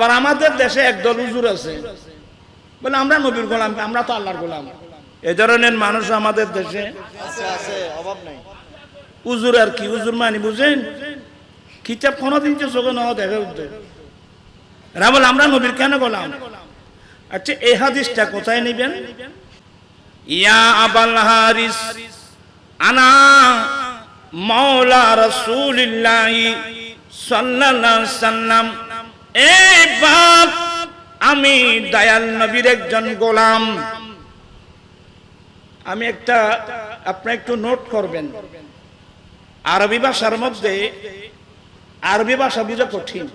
আবার আমাদের দেশে একদল উজুর আছে। বলে আমরা নবীর গোলাম আমরা তো আল্লাহর গোলাম। এ ধরনের মানুষ আমাদের দেশে। উজুর আর কি উজুর মানি বুঝেন? কিতাব কোনোদিন যে চোখে নেওয়া দেখে উঠতে এরা বলে আমরা নবীর কেন গোলাম? আচ্ছা এই হাদিসটা কোথায় নেবেন? ইয়া আবাল হারিস আনা মাওলা রাসূলিল্লাহি সাল্লাল্লাহু আলাইহি সাল্লাম এই বাপ, আমি দয়াল নবীর একজন গোলাম। আমি একটা, আপনি একটু নোট করবেন। আরবি ভাষার মধ্যে আরবি ভাষা বুঝা কঠিন।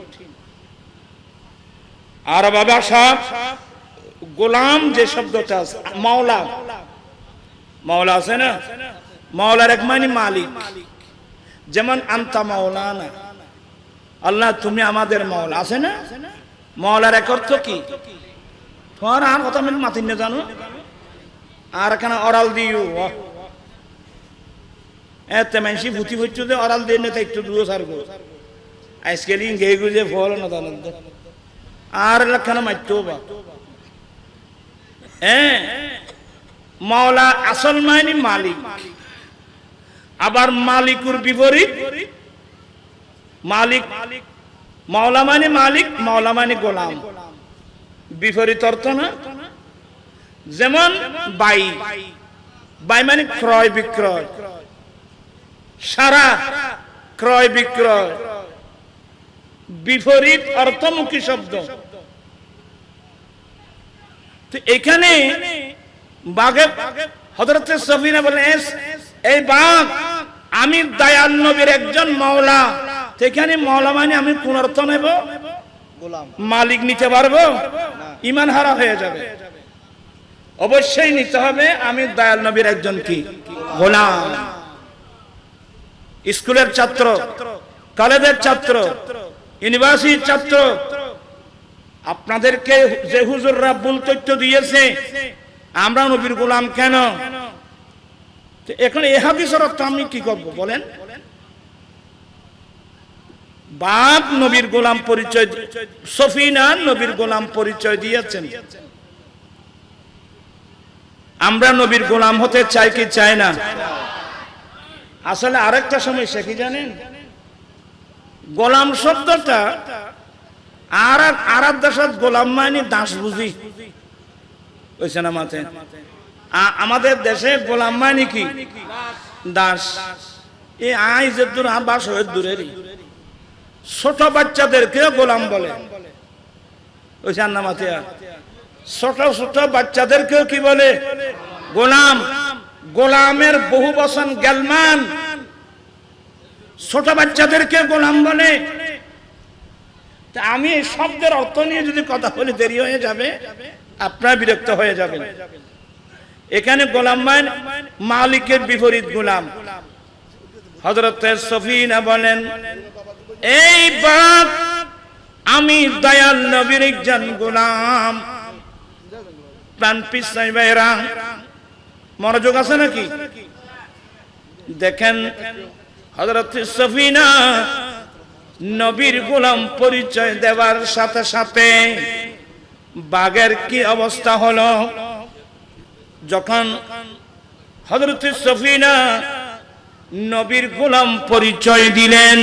আরব ভাষা, গোলাম যে শব্দটা আছে, মাওলা। মাওলা আছে না? মাওলার এক মানে মালিক। যেমন, আন্তা মাওলানা। আল্লাহ, তুমি আমাদের মল। আছে না? মাওলার এক অর্থ কি? তোমার কথা আমি মাতিন না জানো? আর এখানে অরাল দিও? এতে মানুষ ভূতি হচ্ছে যে অরাল দিয়ে নেতা একটু দূরে সারগো। আজকাল ইঙ্গে গুজে ফল না জানেন তো। আর এলাকানো মারতেও বা? হ্যাঁ মাওলা আসল মাইনি মালিক। আবার মালিকুর বিপরীত মালিক মাওলা মানে মালিক মাওলা মানে গোলাম। বিপরীত অর্থ না? যেমন বাই বাই মানে ক্রয় বিক্রয়। সারা ক্রয় বিক্রয়। বিপরীত অর্থমুখী শব্দ। তো এখানে বাঘে হজরত সফিনা বলে "এস- এই বাঘ, আমি দয়াল নবীর একজন মাওলা। তো এখানে মাওলা মানে আমি কোন অর্থ নেব মালিক নিতে পারব ইমান হারা হয়ে যাবে। অবশ্যই নিতে হবে আমি দয়াল নবীর একজন কি? গোলাম। স্কুলের ছাত্র কলেজের ছাত্র ইউনিভার্সিটির ছাত্র আপনাদেরকে যে হুজুররা ভুল তথ্য দিয়েছে আমরা নবীর গোলাম কেন? তো এখন এ হাদিসের অর্থ আমি কি করব বলেন? বাপ নবীর গোলাম পরিচয় সফিনা নবীর গোলাম পরিচয় দিয়েছেন। আমরা নবীর গোলাম হতে চাই কি চাই না? আসলে আরেকটা সমস্যা কি জানেন? গোলাম শব্দটা আর আর দেশত গোলাম মানে দাস বুঝি। ওইছে না মাথে আমাদের দেশে গোলাম মানে কি? দাস। এই আই যে দূর বাস হয়ে দূরেরই। ছোট বাচ্চাদেরকে গোলাম বলে। ওই না মাথে ছোট ছোট বাচ্চাদেরকেও কি বলে? গোলাম। গোলামের বহু বসন গেলমান। ছোট বাচ্চাদেরকে গোলাম বলে। আমি এই শব্দের অর্থ নিয়ে যদি কথা বলি, দেরি হয়ে যাবে। আপনার বিরক্ত হয়ে যাবেন। এখানে গোলাম মান মালিকের বিপরীত গোলাম। হজরত সফিনা বলেন এই বাপ, আমি দয়াল নবীর একজন গোলাম। মনোযোগ আছে নাকি? দেখেন হজরত সফিনা নবীর গোলাম পরিচয় দেওয়ার সাথে সাথে বাঘের কি অবস্থা হলো? যখন হজরত সফিনা নবীর গোলাম পরিচয় দিলেন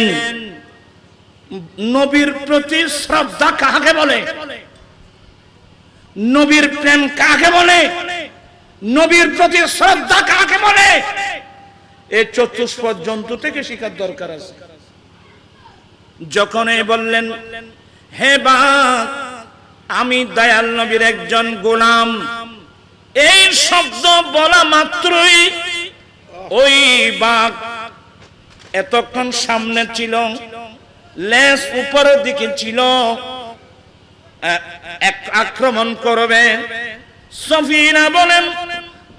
নবীর প্রতি শ্রদ্ধা কাকে বলে? নবীর প্রেম কাকে বলে? নবীর প্রতি শ্রদ্ধা কাকে বলে? এই চতুষ্পদ জন্তু থেকে শিখার দরকার আছে। যখন বললেন, হে বা আমি দয়াল নবীর একজন গোলাম। এই শব্দ বলা মাত্রই ওই বাঘ এতক্ষণ সামনে ছিল। লেস উপরের দিকে ছিল। আক্রমণ করবে। সফিনা বলেন,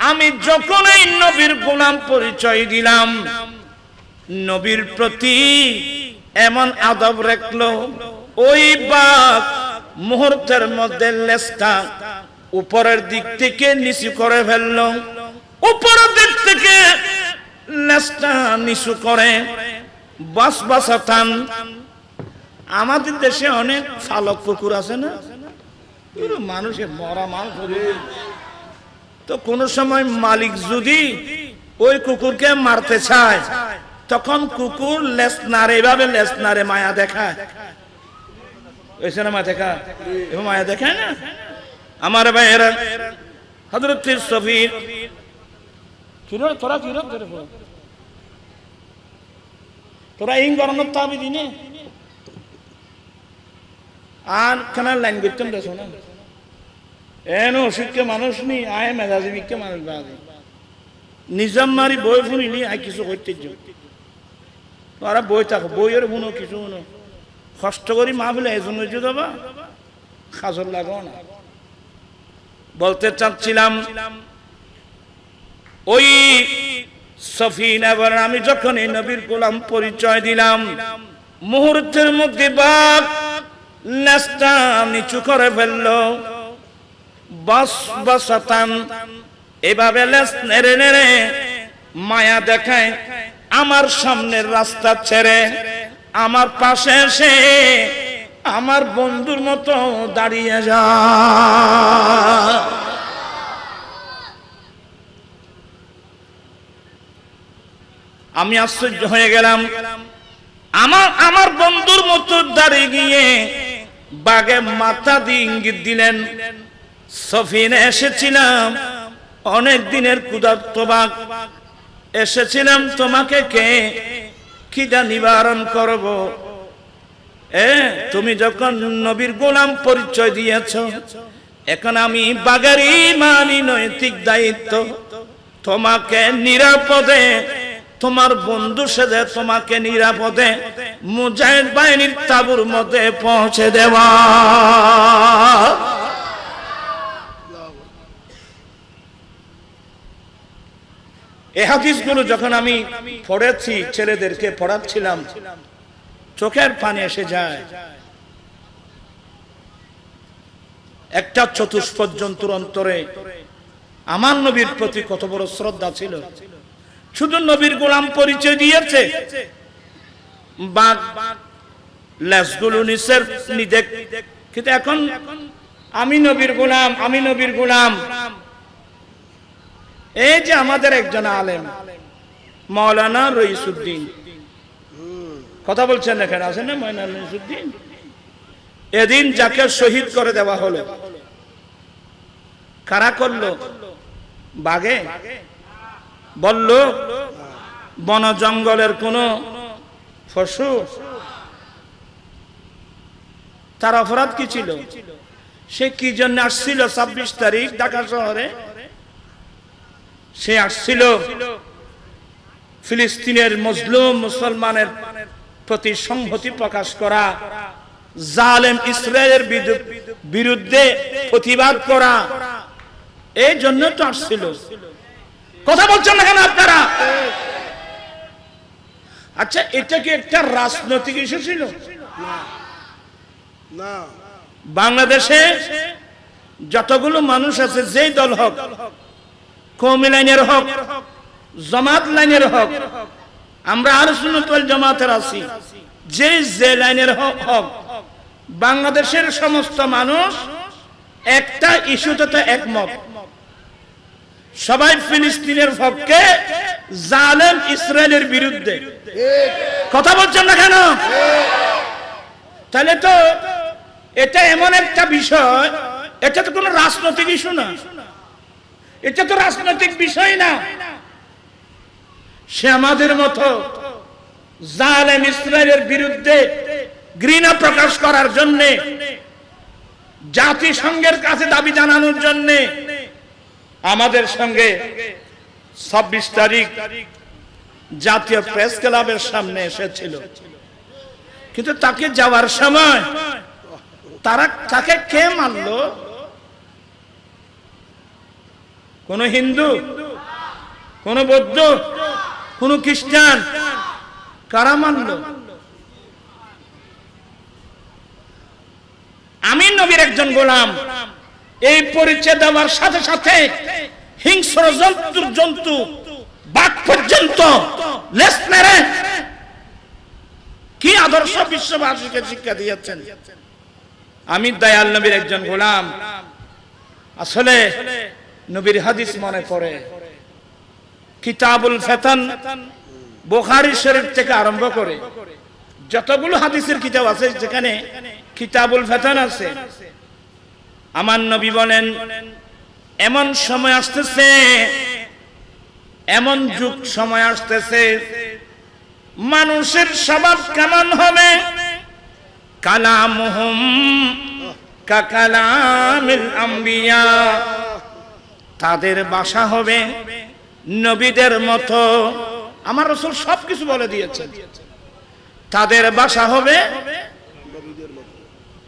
আমি যখন এই নবীর গোলাম পরিচয় দিলাম, নবীর প্রতি এমন আদব রাখল, ওই বাঘ মুহূর্তের মধ্যে লেজটা উপরের দিক থেকে নিচু করে ফেলল। উপরের দিক থেকে লেজটা নিচু করে বাস বাসাতান আমাদের দেশে অনেক ফালক কুকুর আছে না? মানুষের মরা মানুষ তো কোন সময় মালিক যদি ওই কুকুরকে মারতে চায়, তখন কুকুর লেস নারে এভাবে লেস নারে মায়া দেখায়। না মায়া দেখা। এভাবে মায়া দেখায় না? আমার ভাইয়েরা হজরত সফির। তোরা পড়ো। তোরা ইং গরমের তাবি দিনে আর কেন লাইন করতাম দেখো না এন অসুখকে মানুষ নি, আয় বিকে মানুষ বাজে নিজাম মারি বই আই কিছু করতে বই থাকো শুনো, কিছু শুনো। কষ্ট করি মা বলে এজন হয়েছে যাবা খাজর লাগো না। বলতে চাচ্ছিলাম, ওই সফিন এবার আমি যখন এই নবীর গোলাম পরিচয় দিলাম, মুহূর্তের মধ্যে বাপ লেজটা নিচু করে ফেলল। বাস বাসাতান এভাবে লেজ নেড়ে নেড়ে মায়া দেখায়, আমার সামনের রাস্তা ছেড়ে, আমার পাশে এসে আমার বন্ধুর মতো দাঁড়িয়ে যা। আমি আশ্চর্য হয়ে গেলাম। আমার আমার বন্ধুর মতো দাঁড়িয়ে গিয়ে বাগে মাথা দিয়ে ইঙ্গিত দিলেন, সফিনে এসেছিলাম, অনেক দিনের ক্ষুধার্ত বাঘ। এসেছিলাম তোমাকে কে? খিদা নিবারণ করব? এ, তুমি যখন নবীর গোলাম পরিচয় দিয়েছ, এখন আমি বাগারি মানি নৈতিক দায়িত্ব। তোমাকে নিরাপদে তোমার বন্ধু সেজে তোমাকে নিরাপদে মুজাহিদ বাহিনীর তাবুর মধ্যে পৌঁছে দেওয়া। এ হাদিসগুলো যখন আমি পড়েছি, ছেলেদেরকে পড়াচ্ছিলাম, চোখের পানি এসে যায়। একটা চতুষ্পদ জন্তুর অন্তরে আমার নবীর প্রতি কত বড় শ্রদ্ধা ছিল। শুধু নবীর গোলাম পরিচয় দিয়েছে। এখন আমি নবীর গোলাম, আমি নবীর গোলাম। এই যে আমাদের একজন আলেম, মৌলানা রইসুদ্দিন। কথা বলছেন এখানে, আছেন না মৌলানা রইসুদ্দিন? এদিন যাকে শহীদ করে দেওয়া হলো, কারা করল? বাগে বলল, বন জঙ্গলের কোন পশু? তার অপরাধ কি ছিল? সে কি জন্য আসছিল ছাব্বিশ তারিখ ঢাকা শহরে? সে আসছিল ফিলিস্তিনের মজলুম মুসলমানের প্রতি সংহতি প্রকাশ করা, জালেম ইসরায়েলের বিরুদ্ধে প্রতিবাদ করা, এই জন্য তো আসছিল। কথা বলছেন না কেন আপনারা? আচ্ছা এটা কি একটা রাজনৈতিক ইস্যু ছিল? না। বাংলাদেশে যতগুলো মানুষ আছে যেই দল হোক কৌমি লাইনের হোক জমাত লাইনের হোক আমরা আর সুন্নতল জামাতের আছি। যে যে লাইনের হোক হোক বাংলাদেশের সমস্ত মানুষ একটা ইস্যুতে তো একমত। সবাই ফিলিস্তিনের পক্ষে জালেম ইসরায়েলের বিরুদ্ধে। কথা বলছেন না কেন? তাহলে তো এটা এমন একটা বিষয়, এটা তো কোনো রাজনৈতিক ইস্যু না। এটা তো রাজনৈতিক বিষয় না। সে আমাদের মতো জালেম ইসরায়েলের বিরুদ্ধে ঘৃণা প্রকাশ করার জন্যে, জাতিসংঘের কাছে দাবি জানানোর জন্যে আমাদের সঙ্গে ছাব্বিশ তারিখ জাতীয় প্রেস ক্লাবের সামনে এসেছিল। কিন্তু তাকে যাওয়ার সময় তারা তাকে কে মানলো? কোন হিন্দু? কোন বৌদ্ধ? কোন খ্রিস্টান? কারা মানলো? আমি নবীর একজন গোলাম। এই পরিচয় দেওয়ার সাথে সাথে হিংস্র জন্তুর জন্তু, বাঘ পর্যন্ত কি আদর্শ বিশ্ববাসীকে শিক্ষা দিয়েছেন? আমি দয়াল নবীর একজন গোলাম। আসলে নবীর হাদিস মনে পড়ে। কিতাবুল ফেতন বোখারি শরীফ থেকে আরম্ভ করে যতগুলো হাদিসের কিতাব আছে, যেখানে কিতাবুল ফেতন আছে। আমার নবী বলেন এমন সময় আসতেছে, এমন যুগ সময় আসতেছে, মানুষের স্বভাব কেমন হবে? কালামুহুম কাকালামিল আম্বিয়া। তাদের বাসা হবে নবীদের মতো। আমার রসুল সবকিছু বলে দিয়েছে তাদের বাসা হবে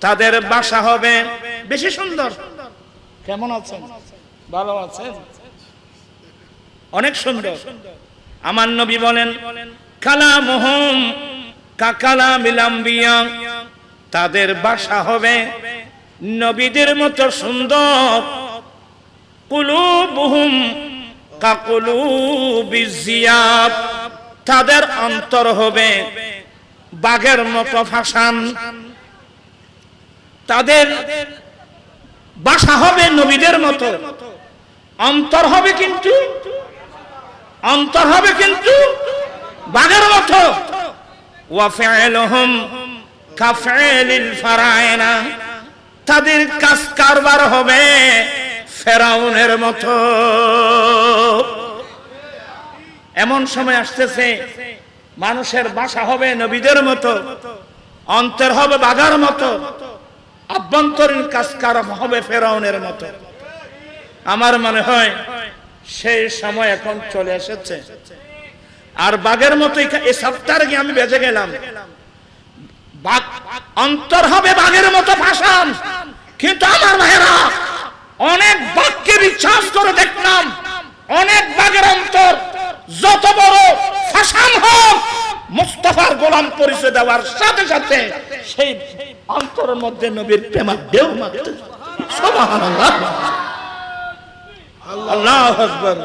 তাদের বাসা হবে, বেশি সুন্দর। কেমন আছেন? ভালো আছেন? অনেক সুন্দর। আমার নবী বলেন, কালামুহুম কাকালামিল আম্বিয়া। তাদের বাসা হবে নবীদের মতো সুন্দর। কুলুবুহুম কাকুলুবিজিয়াব তাদের অন্তর হবে বাঘের মতো ফাসান তাদের বাসা হবে নবীদের মতো। অন্তর হবে কিন্তু, অন্তর হবে কিন্তু বাঘের মতো। তাদের কাজ কারবার হবে ফেরাউনের মতো। এমন সময় আসতেছে, মানুষের বাসা হবে নবীদের মতো, অন্তর হবে বাঘার মতো, আভ্যন্তরীণ কাজ হবে ফেরাউনের মতো। আমার মনে হয় সেই সময় এখন চলে এসেছে। আর বাঘের মতো এই- সপ্তাহে গিয়ে আমি বেঁচে গেলাম। বাঘ অন্তর হবে বাঘের মতো ভাষণ কিন্তু আমার ভাইয়েরা, অনেক বাঘকে বিশ্বাস করে দেখলাম। অনেক বাঘের অন্তর যত বড় ফাসান হোক, মুস্তফার গোলাম পরিচয় দেওয়ার সাথে সাথে সেই অন্তরের মধ্যে নবীর প্রেমা ঢেউ মারতে সুবহানাল্লাহ। আল্লাহ আকবর।